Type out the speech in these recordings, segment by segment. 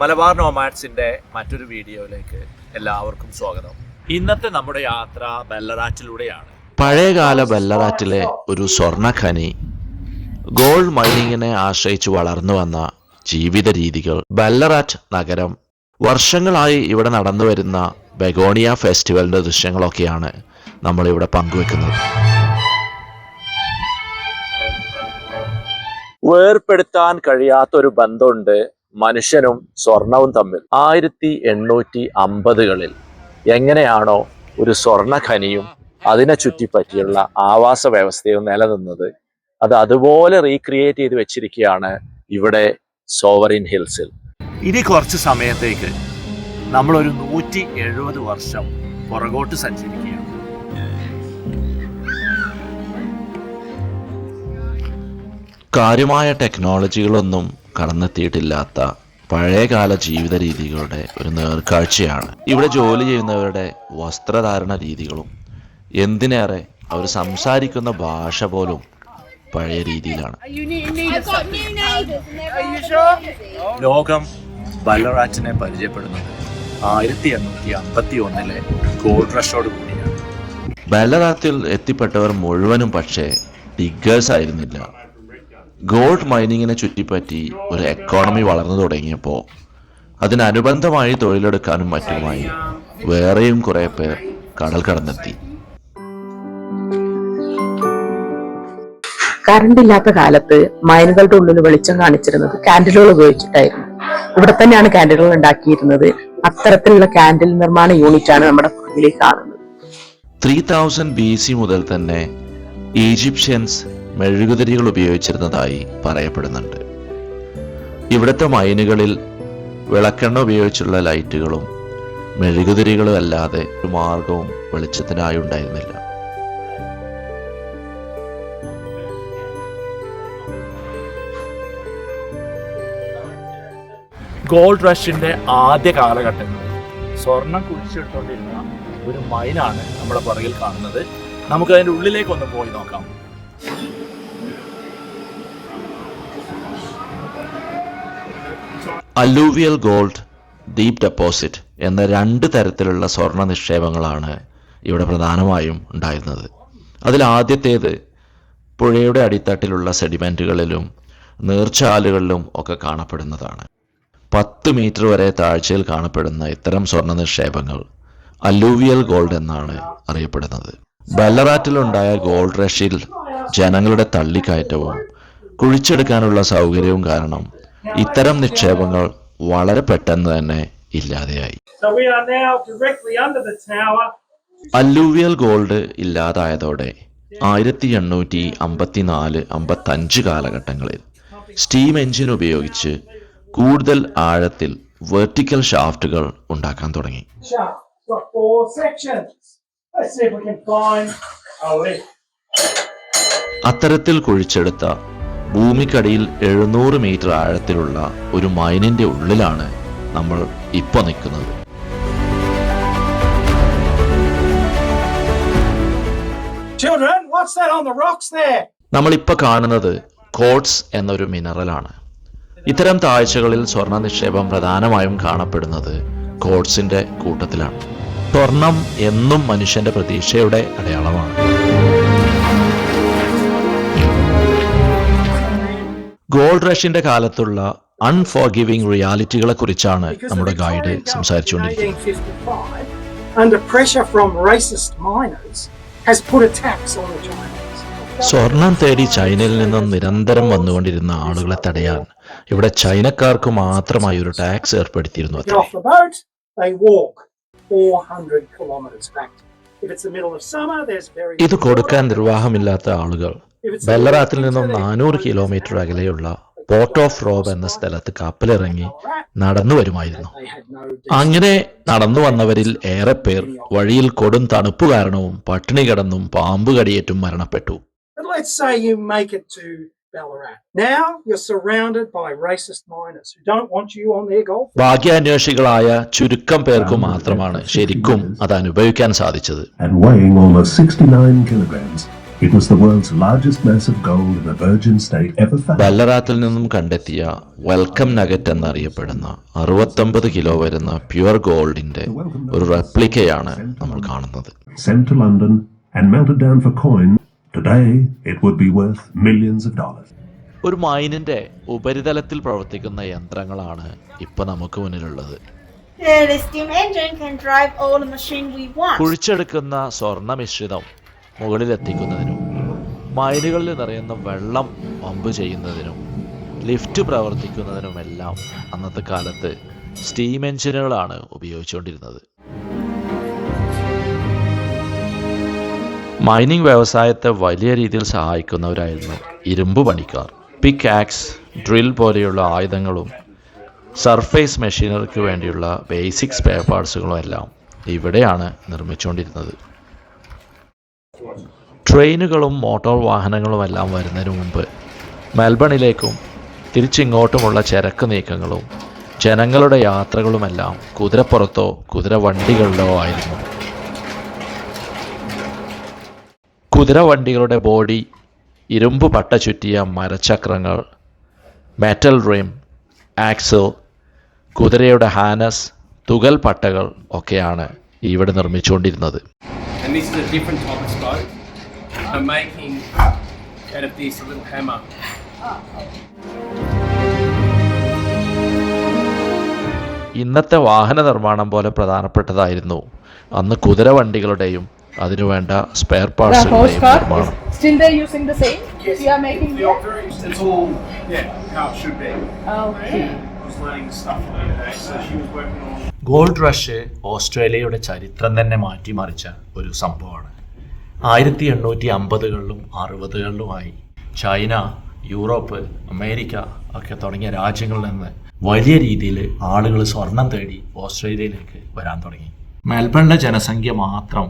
മലബാർ നോമാറ്റ്സിന്റെ മറ്റൊരു വീഡിയോയിലേക്ക് എല്ലാവർക്കും സ്വാഗതം. ഇന്നത്തെ നമ്മുടെ യാത്ര ബെല്ലറാറ്റിലൂടെയാണ്. പഴയകാല ബെല്ലറാറ്റിലെ ഒരു സ്വർണ ഖനി ഗോൾഡ് മൈനിങ്ങിനെ ആശ്രയിച്ച് വളർന്നു വന്ന ജീവിത രീതികൾ. ബെല്ലറാറ്റ് നഗരം വർഷങ്ങളായി ഇവിടെ നടന്നു വരുന്ന ബെഗോണിയ ഫെസ്റ്റിവലിന്റെ ദൃശ്യങ്ങളൊക്കെയാണ് നമ്മളിവിടെ പങ്കുവെക്കുന്നത്. വേർപ്പെടുത്താൻ കഴിയാത്തൊരു ബന്ധമുണ്ട് മനുഷ്യനും സ്വർണവും തമ്മിൽ. ആയിരത്തി എണ്ണൂറ്റി അമ്പതുകളിൽ എങ്ങനെയാണോ ഒരു സ്വർണ ഖനിയും അതിനെ ചുറ്റിപ്പറ്റിയുള്ള ആവാസ വ്യവസ്ഥയും നിലനിന്നത് അത് അതുപോലെ റീക്രിയേറ്റ് ചെയ്ത് വെച്ചിരിക്കുകയാണ് ഇവിടെ സോവറിൻ ഹിൽസിൽ. ഇനി കുറച്ച് സമയത്തേക്ക് നമ്മളൊരു നൂറ്റി എഴുപത് വർഷം പുറകോട്ട് സഞ്ചരിക്കുകയാണ്. കാര്യമായ ടെക്നോളജികളൊന്നും കടന്നെത്തിയിട്ടില്ലാത്ത പഴയകാല ജീവിത രീതികളുടെ ഒരു നേർക്കാഴ്ചയാണ്. ഇവിടെ ജോലി ചെയ്യുന്നവരുടെ വസ്ത്രധാരണ രീതികളും എന്തിനേറെ അവർ സംസാരിക്കുന്ന ഭാഷ പോലും പഴയ രീതിയിലാണ്. ലോകം ബലറാറ്റിനെ പരിചയപ്പെടുന്നത് ആയിരത്തി എണ്ണൂറ്റി അമ്പത്തി ഒന്നിലെ ഗോൾഡ് റഷോട് കൂടിയാണ്. ബലറാത്തിൽ എത്തിപ്പെട്ടവർ മുഴുവനും പക്ഷേ ഡിഗേഴ്സ് ആയിരുന്നില്ല. ഗോൾഡ് മൈനിങ്ങിനെ ചുറ്റിപ്പറ്റി ഒരു എക്കോണമി വളർന്നു തുടങ്ങിയപ്പോൾ അതിനനുബന്ധമായി തൊഴിലെടുക്കാനും മറ്റുമായി വേറെയും കുറെ പേർ കടൽ കടന്നെത്തി. കറണ്ട് ഇല്ലാത്ത കാലത്ത് മൈനുകളുടെ ഉള്ളിൽ വെളിച്ചം കാണിച്ചിരുന്നത് കാൻഡിലുകൾ ഉപയോഗിച്ചിട്ടായിരുന്നു. ഇവിടെ തന്നെയാണ് കാൻഡിലുകൾ ഉണ്ടാക്കിയിരുന്നത്. അത്തരത്തിലുള്ള കാൻഡിൽ നിർമ്മാണ യൂണിറ്റ് ആണ് നമ്മുടെ പുറകിലേക്ക് കാണുന്നത്. ത്രീ തൗസൻഡ് ബി സി മുതൽ തന്നെ ഈജിപ്ഷ്യൻസ് മെഴുകുതിരികൾ ഉപയോഗിച്ചിരുന്നതായി പറയപ്പെടുന്നുണ്ട്. ഇവിടുത്തെ മൈനുകളിൽ വിളക്കെണ്ണ ഉപയോഗിച്ചുള്ള ലൈറ്റുകളും മെഴുകുതിരികളും അല്ലാതെ ഒരു മാർഗവും വെളിച്ചത്തിനായി ഉണ്ടായിരുന്നില്ല. ഗോൾഡ് റഷിന്റെ ആദ്യ കാലഘട്ടങ്ങളിൽ സ്വർണം കുഴിച്ചിട്ടുകൊണ്ടിരുന്ന ഒരു മൈനാണ് നമ്മുടെ പുറകിൽ കാണുന്നത്. നമുക്ക് അതിന്റെ ഉള്ളിലേക്ക് ഒന്ന് പോയി നോക്കാം. അല്ലൂവിയൽ ഗോൾഡ് ഡീപ് ഡെപ്പോസിറ്റ് എന്ന രണ്ട് തരത്തിലുള്ള സ്വർണ നിക്ഷേപങ്ങളാണ് ഇവിടെ പ്രധാനമായും ഉണ്ടായിരുന്നത്. അതിൽ ആദ്യത്തേത് പുഴയുടെ അടിത്തട്ടിലുള്ള സെഡിമെന്റുകളിലും നീർച്ചാലുകളിലും ഒക്കെ കാണപ്പെടുന്നതാണ്. പത്ത് മീറ്റർ വരെ താഴ്ചയിൽ കാണപ്പെടുന്ന ഇത്തരം സ്വർണ നിക്ഷേപങ്ങൾ അല്ലൂവിയൽ ഗോൾഡ് എന്നാണ് അറിയപ്പെടുന്നത്. ബല്ലറാറ്റിലുണ്ടായ ഗോൾഡ് റഷിൽ ജനങ്ങളുടെ തള്ളിക്കയറ്റവും കുഴിച്ചെടുക്കാനുള്ള സൗകര്യവും കാരണം ഇത്തരം നിക്ഷേപങ്ങൾ വളരെ പെട്ടെന്ന് തന്നെ ഇല്ലാതെയായി. അല്ലൂവിയൽ ഗോൾഡ് ഇല്ലാതായതോടെ ആയിരത്തി എണ്ണൂറ്റി അമ്പത്തിനാല് അമ്പത്തഞ്ച് കാലഘട്ടങ്ങളിൽ സ്റ്റീം എഞ്ചിൻ ഉപയോഗിച്ച് കൂടുതൽ ആഴത്തിൽ വെർട്ടിക്കൽ ഷാഫ്റ്റുകൾ ഉണ്ടാക്കാൻ തുടങ്ങി. അത്തരത്തിൽ കുഴിച്ചെടുത്ത ഭൂമിക്കടിയിൽ എഴുന്നൂറ് മീറ്റർ ആഴത്തിലുള്ള ഒരു മൈനിന്റെ ഉള്ളിലാണ് നമ്മൾ ഇപ്പോൾ നിൽക്കുന്നത്. Children, what's that on the rocks there? നമ്മളിപ്പോൾ കാണുന്നത് കോട്സ് എന്നൊരു മിനറലാണ്. ഇത്തരം താഴ്ചകളിൽ സ്വർണ നിക്ഷേപം പ്രധാനമായും കാണപ്പെടുന്നത് കോട്സിന്റെ കൂട്ടത്തിലാണ്. സ്വർണം എന്നും മനുഷ്യന്റെ പ്രതീക്ഷയുടെ അടയാളമാണ്. ഗോൾഡ് റഷ്യന്റെ കാലത്തുള്ള അൺഫോഗിവിംഗ് റിയാലിറ്റികളെ കുറിച്ചാണ് നമ്മുടെ ഗൈഡ് സംസാരിച്ചുകൊണ്ടിരിക്കുന്നത്. സ്വർണം തേടി ചൈനയിൽ നിന്നും നിരന്തരം വന്നുകൊണ്ടിരുന്ന ആളുകളെ തടയാൻ ഇവിടെ ചൈനക്കാർക്ക് മാത്രമായി ഒരു ടാക്സ് ഏർപ്പെടുത്തിയിരുന്നു ഇത് കൊടുക്കാൻ നിർവാഹമില്ലാത്ത ആളുകൾ ബെല്ലറാത്തിൽ നിന്നും നാനൂറ് കിലോമീറ്റർ അകലെയുള്ള പോർട്ട് ഓഫ് റോബ് എന്ന സ്ഥലത്ത് കപ്പലിറങ്ങി നടന്നു വരുമായിരുന്നു. അങ്ങനെ നടന്നു വന്നവരിൽ ഏറെ പേർ വഴിയിൽ കൊടും തണുപ്പ് കാരണവും പട്ടിണി കിടന്നും പാമ്പ് കടിയേറ്റും മരണപ്പെട്ടു. ഭാഗ്യാന്വേഷികളായ ചുരുക്കം പേർക്ക് മാത്രമാണ് ശരിക്കും അത് അനുഭവിക്കാൻ സാധിച്ചത്. It was the world's largest mass of gold in a virgin state ever found. ബല്ലറാത്തിൽ നിന്നും കണ്ടെത്തിയ വെൽക്കം നഗറ്റ് എന്നറിയപ്പെടുന്ന അറുപത്തൊമ്പത് കിലോ വരുന്ന പ്യുവർ ഗോൾഡിന്റെ ഒരു റെപ്ലിക്കയാണ് നമ്മൾ കാണുന്നത്. Central London and melted down for coin today it would be worth millions of dollars ഒരു മൈനിന്റെ ഉപരിതലത്തിൽ പ്രവർത്തിക്കുന്ന യന്ത്രങ്ങളാണ് ഇപ്പൊ നമുക്ക് മുന്നിലുള്ളത്. കുഴിച്ചെടുക്കുന്ന സ്വർണ മിശ്രിതം മുകളിലെത്തിക്കുന്നതിനും മയിലുകളിൽ നിറയുന്ന വെള്ളം പമ്പ് ചെയ്യുന്നതിനും ലിഫ്റ്റ് പ്രവർത്തിക്കുന്നതിനുമെല്ലാം അന്നത്തെ കാലത്ത് സ്റ്റീം എഞ്ചിനുകളാണ് ഉപയോഗിച്ചുകൊണ്ടിരുന്നത്. മൈനിങ് വ്യവസായത്തെ വലിയ രീതിയിൽ സഹായിക്കുന്നവരായിരുന്നു ഇരുമ്പ് പണിക്കാർ. പിക്ക് ആക്സ് ഡ്രിൽ പോലെയുള്ള ആയുധങ്ങളും സർഫേസ് മെഷീനറിക്ക് വേണ്ടിയുള്ള ബേസിക് സ്പെയർ പാർട്സുകളും എല്ലാം ഇവിടെയാണ് നിർമ്മിച്ചുകൊണ്ടിരുന്നത്. ട്രെയിനുകളും മോട്ടോർ വാഹനങ്ങളും എല്ലാം വരുന്നതിന് മുമ്പ് മെൽബണിലേക്കും തിരിച്ചിങ്ങോട്ടുമുള്ള ചരക്ക് നീക്കങ്ങളും ജനങ്ങളുടെ യാത്രകളുമെല്ലാം കുതിരപ്പുറത്തോ കുതിര വണ്ടികളിലോ ആയിരുന്നു. കുതിരവണ്ടികളുടെ ബോഡി ഇരുമ്പ് പട്ട ചുറ്റിയ മരചക്രങ്ങൾ മെറ്റൽ റിം ആക്സൽ കുതിരയുടെ ഹാനസ് തുകൽ പട്ടകൾ ഒക്കെയാണ് ഇവിടെ നിർമ്മിച്ചുകൊണ്ടിരുന്നത്. And this is a different type of spoke. I'm making out of this a little hammer. ഇന്നത്തെ വാഹന നിർമ്മാണം പോലെ പ്രധാനപ്പെട്ടതായിരുന്നു അന്ന് കുതിരവണ്ടികളുടെയും അതിനുവേണ്ട സ്പെയർ പാർട്സുകളുടെയും നിർമ്മാണം Still they're using the same? Yes. You are making the very, it's all yeah how it should be. Okay. I was learning stuff the other day, so she was working on. Gold rush ഓസ്ട്രേലിയയുടെ ചരിത്രം തന്നെ മാറ്റിമറിച്ച ഒരു സംഭവമാണ് ആയിരത്തി എണ്ണൂറ്റി അമ്പതുകളിലും അറുപതുകളിലുമായി ചൈന യൂറോപ്പ് അമേരിക്ക ഒക്കെ തുടങ്ങിയ രാജ്യങ്ങളിൽ നിന്ന് വലിയ രീതിയിൽ ആളുകൾ സ്വർണം തേടി ഓസ്ട്രേലിയയിലേക്ക് വരാൻ തുടങ്ങി മെൽബണിലെ ജനസംഖ്യ മാത്രം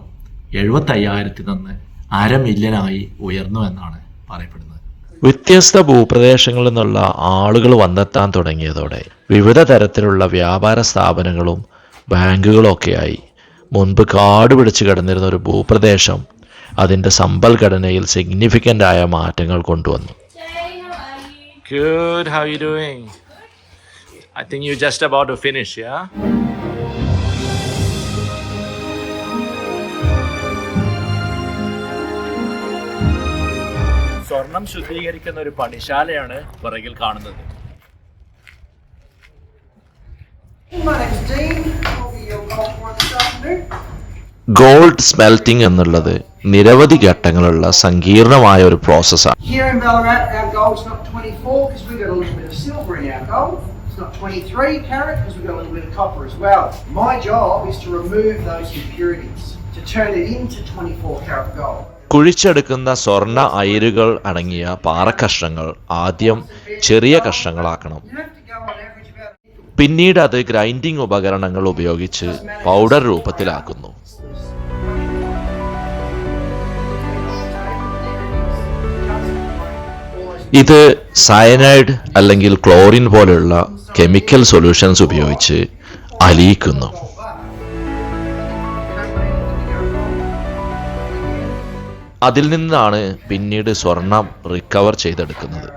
എഴുപത്തയ്യായിരത്തിൽ നിന്ന് അര മില്യനായി ഉയർന്നു എന്നാണ് പറയപ്പെടുന്നത് വ്യത്യസ്ത ഭൂപ്രദേശങ്ങളിൽ നിന്നുള്ള ആളുകൾ വന്നെത്താൻ തുടങ്ങിയതോടെ വിവിധ തരത്തിലുള്ള വ്യാപാര സ്ഥാപനങ്ങളും ബാങ്കുകളും ഒക്കെയായി മുൻപ് കാട് പിടിച്ച് കിടന്നിരുന്ന ഒരു ഭൂപ്രദേശം അതിന്റെ സമ്പൽഘടനയിൽ സിഗ്നിഫിക്കന്റ് ആയ മാറ്റങ്ങൾ കൊണ്ടുവന്നു Good. How you doing? I think you're just about to finish, yeah? സ്വർണം ശുദ്ധീകരിക്കുന്ന ഒരു പണിശാലയാണ് പുറകിൽ കാണുന്നത്. ഗോൾഡ് സ്മെൽറ്റിംഗ് എന്നുള്ളത് നിരവധി ഘട്ടങ്ങളുള്ള സങ്കീർണമായ ഒരു പ്രോസസ്സാണ് കുഴിച്ചെടുക്കുന്ന സ്വർണ അയിരുകൾ അടങ്ങിയ പാറക്കഷ്ണങ്ങൾ ആദ്യം ചെറിയ കഷ്ണങ്ങളാക്കണം. പിന്നീട് അത് ഗ്രൈൻഡിംഗ് ഉപകരണങ്ങൾ ഉപയോഗിച്ച് പൗഡർ രൂപത്തിലാക്കുന്നു. ഇത് സയനൈഡ് അല്ലെങ്കിൽ ക്ലോറിൻ പോലെയുള്ള കെമിക്കൽ സൊല്യൂഷൻസ് ഉപയോഗിച്ച് അലിയിക്കുന്നു. അതിൽ നിന്നാണ് പിന്നീട് സ്വർണം റിക്കവർ ചെയ്തെടുക്കുന്നത്.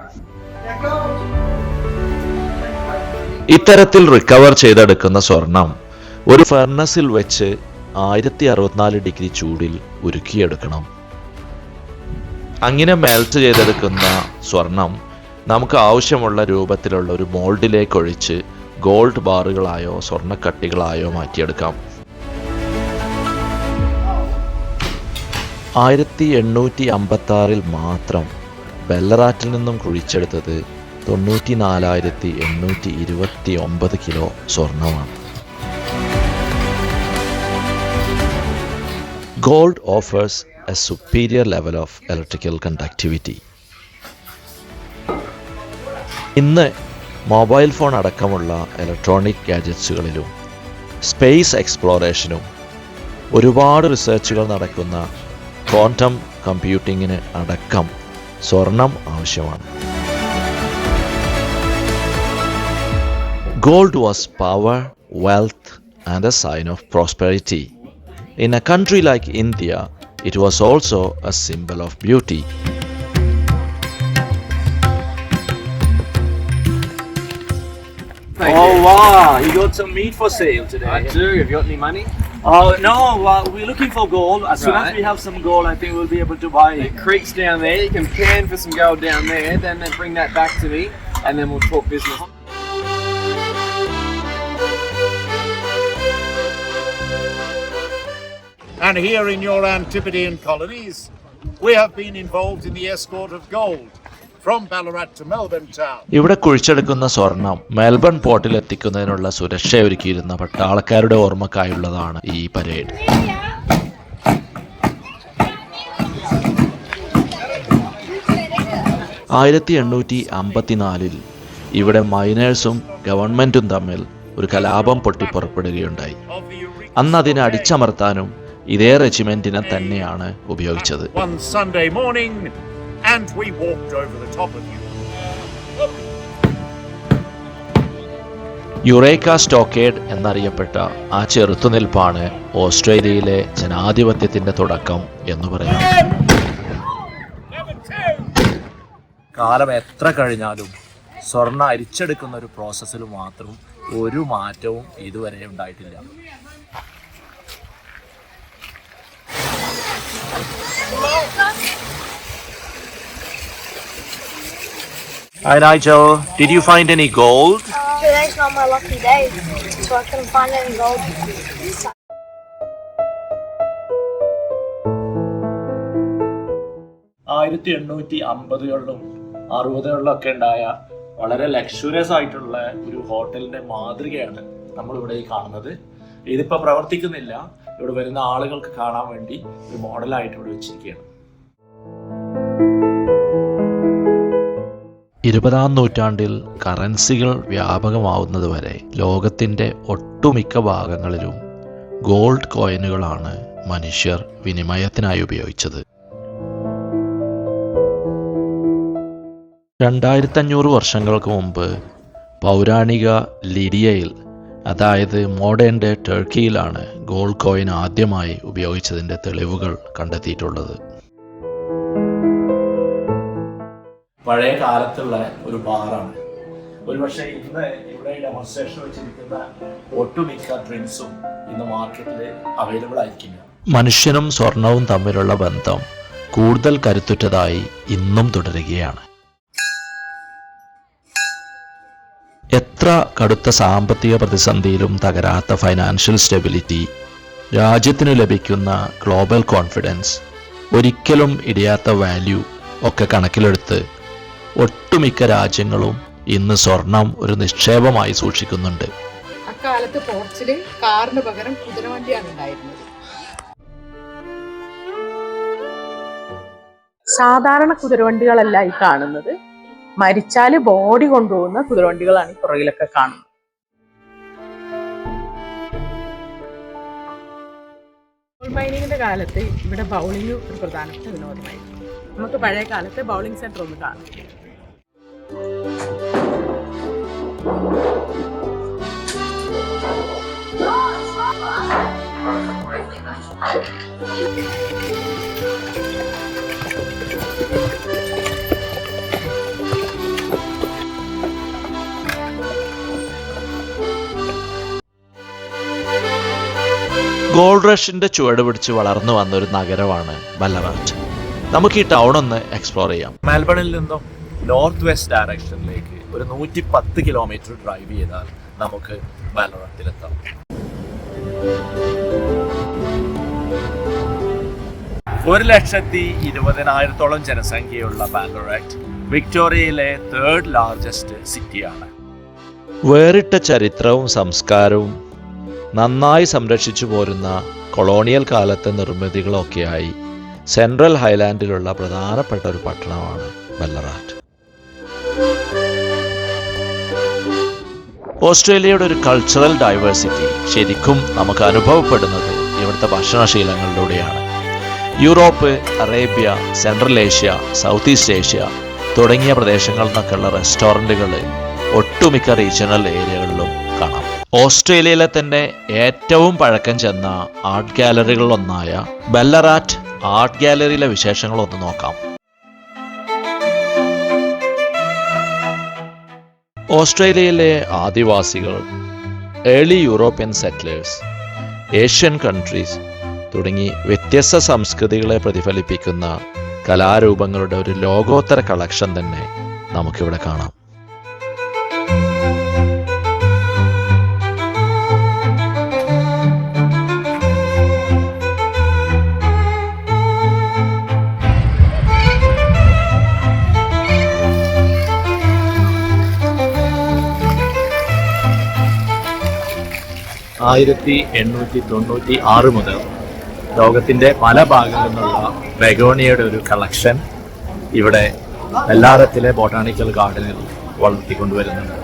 ഇത്തരത്തിൽ റിക്കവർ ചെയ്തെടുക്കുന്ന സ്വർണം ഒരു ഫർണസിൽ വെച്ച് ആയിരത്തി അറുപത്തിനാല് ഡിഗ്രി ചൂടിൽ ഉരുക്കിയെടുക്കണം. അങ്ങനെ മെൽറ്റ് ചെയ്തെടുക്കുന്ന സ്വർണം നമുക്ക് ആവശ്യമുള്ള രൂപത്തിലുള്ള ഒരു മോൾഡിലേക്ക് ഒഴിച്ച് ഗോൾഡ് ബാറുകളായോ സ്വർണക്കട്ടികളായോ മാറ്റിയെടുക്കാം. ആയിരത്തി എണ്ണൂറ്റി അമ്പത്തി ആറിൽ മാത്രം ബെല്ലറാറ്റിൽ നിന്നും കുഴിച്ചെടുത്തത് തൊണ്ണൂറ്റി നാലായിരത്തി എണ്ണൂറ്റി ഇരുപത്തി ഒമ്പത് kilo സ്വർണമാണ്. Gold offers a superior level of electrical conductivity. ഇന്ന് മൊബൈൽ ഫോൺ അടക്കമുള്ള ഇലക്ട്രോണിക് ഗാഡ്ജറ്റ്സുകളിലും സ്പേസ് എക്സ്പ്ലോറേഷനും ഒരുപാട് റിസർച്ചുകൾ നടക്കുന്ന ക്വാണ്ടം കമ്പ്യൂട്ടിങ്ങിന് അടക്കം സ്വർണം ആവശ്യമാണ് Gold was power, wealth, and a sign of prosperity. In a country like India, it was also a symbol of beauty. Oh wow, you got some meat for sale today. I do. Have you got any money? Oh no, uh, we're looking for gold. As soon as Right. we have some gold, I think we'll be able to buy The it. creek's down there. You can pan for some gold down there. Then they bring that back to me, and then we'll talk business. And here in your Antipodean colonies, we have been involved in the escort of gold from Ballarat to Melbourne town. ഇവിടെ കുഴിച്ചെടുക്കുന്ന സ്വർണം Melbourne പോർട്ടിൽ എത്തിക്കുന്നതിനുള്ള സുരക്ഷ ഒരുക്കിയിരുന്ന പട്ടാളക്കാരുടെ ഓർമ്മക്കായുള്ളതാണ് ഈ parade. ആയിരത്തി എണ്ണൂറ്റി അമ്പത്തിനാലിൽ ഇവിടെ മൈനേഴ്സും ഗവൺമെന്റും തമ്മിൽ ഒരു കലാപം പൊട്ടിപ്പുറപ്പെടുകയുണ്ടായി പുറപ്പെടുകയുണ്ടായി. അന്ന് അതിനെ അടിച്ചമർത്താനും ഇതേ റെജിമെന്റിനെ തന്നെയാണ് ഉപയോഗിച്ചത്. And we walked over the top of you. Eureka Stockade എന്നറിയപ്പെട്ട ആ ചെറുത്തുനിൽപ്പാണ് ഓസ്ട്രേലിയയിലെ ജനാധിപത്യത്തിന്റെ തുടക്കം എന്ന് പറയുന്നത് കാലം എത്ര കഴിഞ്ഞാലും സ്വർണ അരിച്ചെടുക്കുന്ന ഒരു പ്രോസസ്സിൽ മാത്രം ഒരു മാറ്റവും ഇതുവരെ ഉണ്ടായിട്ടില്ല Hi Nigel, did you find any gold? Today's not my lucky day, so I couldn't find any gold. ആയിരത്തി എണ്ണൂറ്റി അമ്പതുകളിലും അറുപതുകളിലും ഒക്കെ ഉണ്ടായ വളരെ ലക്ഷുറിയസ് ആയിട്ടുള്ള ഒരു ഹോട്ടലിന്റെ മാതൃകയാണ് നമ്മൾ ഇവിടെ ഈ കാണുന്നത് ഇതിപ്പോ പ്രവർത്തിക്കുന്നില്ല ഇവിടെ വരുന്ന ആളുകൾക്ക് കാണാൻ വേണ്ടി ഒരു മോഡലായിട്ട് ഇവിടെ വെച്ചിരിക്കുകയാണ് ഇരുപതാം നൂറ്റാണ്ടിൽ കറൻസികൾ വ്യാപകമാവുന്നതുവരെ ലോകത്തിന്റെ ഒട്ടുമിക്ക ഭാഗങ്ങളിലും ഗോൾഡ് കോയിനുകളാണ് മനുഷ്യർ വിനിമയത്തിനായി ഉപയോഗിച്ചത്. രണ്ടായിരത്തഞ്ഞൂറ് വർഷങ്ങൾക്ക് മുമ്പ് പൗരാണിക ലിഡിയയിൽ അതായത് മോഡേൺ ഡേ ടർക്കിയിലാണ് ഗോൾഡ് കോയിൻ ആദ്യമായി ഉപയോഗിച്ചതിന്റെ തെളിവുകൾ കണ്ടെത്തിയിട്ടുള്ളത്. പഴയ കാലത്തുള്ള ഒരു ബാറാണ്. ഒരുപക്ഷെ ഇന്ന് ഇവിടെ ഡെമോൺസ്ട്രേഷൻ വെച്ചിരിക്കുന്ന ഒട്ടുമിക്ക ഡ്രിങ്ക്സും ഇന്ന് മാർക്കറ്റിൽ അവൈലബിൾ ആയിരിക്കില്ല. മനുഷ്യനും സ്വർണവും തമ്മിലുള്ള ബന്ധം കൂടുതൽ കരുത്തുറ്റതായി ഇന്നും തുടരുകയാണ്. എത്ര കടുത്ത സാമ്പത്തിക പ്രതിസന്ധിയിലും തകരാത്ത ഫൈനാൻഷ്യൽ സ്റ്റെബിലിറ്റി രാജ്യത്തിന് ലഭിക്കുന്ന ഗ്ലോബൽ കോൺഫിഡൻസ് ഒരിക്കലും ഇടിയാത്ത വാല്യൂ ഒക്കെ കണക്കിലെടുത്ത് ഒട്ടുമിക്ക രാജ്യങ്ങളും ഇന്ന് സ്വർണം ഒരു നിക്ഷേപമായി സൂക്ഷിക്കുന്നുണ്ട്. അക്കാലത്ത് പോർച്ചിൽ കാറിന് പകരം കുതിരവണ്ടിയാണ് ഉണ്ടായിരുന്നത്. സാധാരണ കുതിരവണ്ടികളല്ല ഈ കാണുന്നത്. മരിച്ചാൽ ബോഡി കൊണ്ടുപോകുന്ന കുതിരവണ്ടികളാണ് ഈ പുറകിലൊക്കെ കാണുന്നത്. മൈനിങ്ങിന്റെ കാലത്ത് ഇവിടെ ബൗളിംഗ് ഒരു പ്രധാനപ്പെട്ട വിനോദമായിരുന്നു. നമുക്ക് പഴയ കാലത്തെ ബൗളിംഗ് സെന്റർ ഒന്ന് കാണാം. ഗോൾഡ് റഷിന്റെ ചുവട് പിടിച്ച് വളർന്നു വന്ന ഒരു നഗരമാണ് ബല്ലറാറ്റ് നമുക്ക് ഈ ടൗൺ ഒന്ന് എക്സ്പ്ലോർ ചെയ്യാം. മെൽബണിൽ നിന്നും നോർത്ത് വെസ്റ്റ് ഡയറക്ഷനിലേക്ക് ഒരു നൂറ്റി പത്ത് കിലോമീറ്റർ ഡ്രൈവ് ചെയ്താൽ നമുക്ക് ബാലറത്തിലെത്താം ഒരു ലക്ഷത്തി ഇരുപതിനായിരത്തോളം ജനസംഖ്യയുള്ള ബാലറാറ്റ് വിക്ടോറിയയിലെ തേർഡ് ലാർജസ്റ്റ് സിറ്റിയാണ് വേറിട്ട ചരിത്രവും സംസ്കാരവും നന്നായി സംരക്ഷിച്ചു പോരുന്ന കൊളോണിയൽ കാലത്തെ നിർമ്മിതികളൊക്കെയായി സെൻട്രൽ ഹൈലാൻഡിലുള്ള പ്രധാനപ്പെട്ട ഒരു പട്ടണമാണ് ബല്ലറാറ്റ്. ഓസ്ട്രേലിയയുടെ ഒരു കൾച്ചറൽ ഡൈവേഴ്സിറ്റി ശരിക്കും നമുക്ക് അനുഭവപ്പെടുന്നത് ഇവിടുത്തെ ഭക്ഷണശീലങ്ങളിലൂടെയാണ്. Europe Arabia central Asia south east Asia തുടങ്ങിയ പ്രദേശങ്ങളിൽ നിന്നൊക്കെയുള്ള റെസ്റ്റോറന്റുകൾ ഒട്ടുമിക്ക റീജിയണൽ ഏരിയകളിലും കാണാം. ഓസ്ട്രേലിയയിലെ തന്നെ ഏറ്റവും പഴക്കം ചെന്ന ആർട്ട് ഗാലറികളിലൊന്നായ ബെല്ലറാറ്റ് ആർട്ട് ഗാലറിയിലെ വിശേഷങ്ങളൊന്ന് നോക്കാം. ഓസ്ട്രേലിയയിലെ ആദിവാസികൾ early European settlers Asian countries തുടങ്ങി വ്യത്യസ്ത സംസ്കൃതികളെ പ്രതിഫലിപ്പിക്കുന്ന കലാരൂപങ്ങളുടെ ഒരു ലോകോത്തര കളക്ഷൻ തന്നെ നമുക്കിവിടെ കാണാം. ആയിരത്തി എണ്ണൂറ്റി തൊണ്ണൂറ്റി ആറ് മുതൽ ലോകത്തിന്റെ പല ഭാഗങ്ങളിൽ നിന്നുള്ള ബെഗോണിയയുടെ ഒരു കളക്ഷൻ ഇവിടെ എല്ലാരത്തിലെ ബോട്ടാണിക്കൽ ഗാർഡനിൽ വളർത്തിക്കൊണ്ടുവരുന്നുണ്ട്.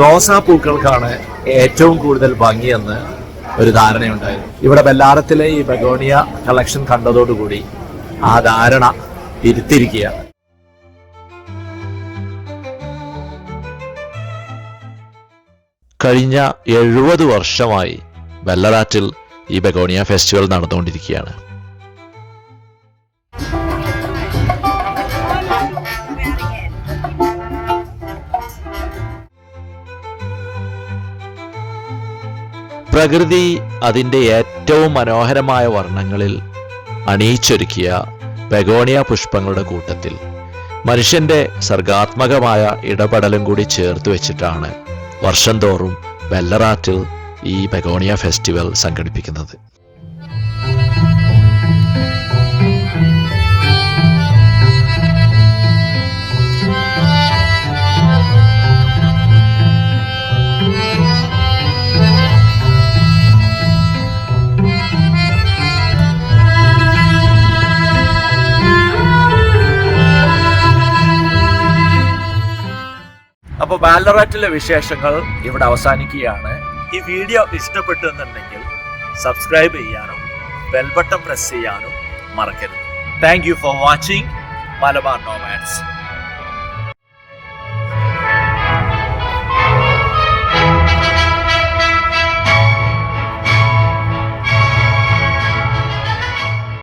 റോസാപ്പൂക്കൾക്കാണ് ഏറ്റവും കൂടുതൽ ഭംഗിയെന്ന് ഒരു ധാരണയുണ്ടായിരുന്നു ഇവിടെ ബെല്ലാറത്തിലെ ഈ ബഗോണിയ കളക്ഷൻ കണ്ടതോടുകൂടി ആ ധാരണ തിരുത്തിരിക്കുകയാണ് കഴിഞ്ഞ എഴുപത് വർഷമായി ബെല്ലറാറ്റിൽ ഈ ബഗോണിയ ഫെസ്റ്റിവൽ നടന്നുകൊണ്ടിരിക്കുകയാണ്. പ്രകൃതി അതിന്റെ ഏറ്റവും മനോഹരമായ വർണങ്ങളിൽ അണിയിച്ചൊരുക്കിയ പെഗോണിയ പുഷ്പങ്ങളുടെ കൂട്ടത്തിൽ മനുഷ്യന്റെ സർഗാത്മകമായ ഇടപെടലും കൂടി ചേർത്ത് വെച്ചിട്ടാണ് വർഷം തോറും ഈ പെഗോണിയ ഫെസ്റ്റിവൽ സംഘടിപ്പിക്കുന്നത്. ബാലറാറ്റിലെ വിശേഷങ്ങൾ ഇവിടെ അവസാനിക്കുകയാണ്. ഈ വീഡിയോ ഇഷ്ടപ്പെട്ടു എന്നുണ്ടെങ്കിൽ സബ്സ്ക്രൈബ് ചെയ്യാനും ബെൽബട്ടൺ പ്രസ് ചെയ്യാനും മറക്കരുത്. Thank you for watching Malabar nomads